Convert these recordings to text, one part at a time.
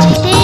Sí.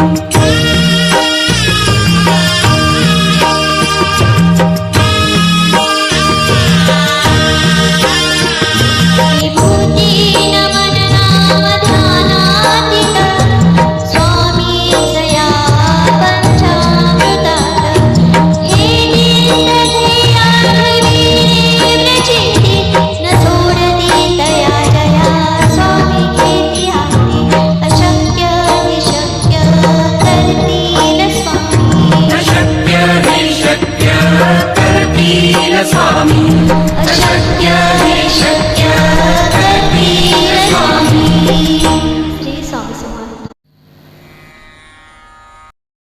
Thank you. Swamy అశక్య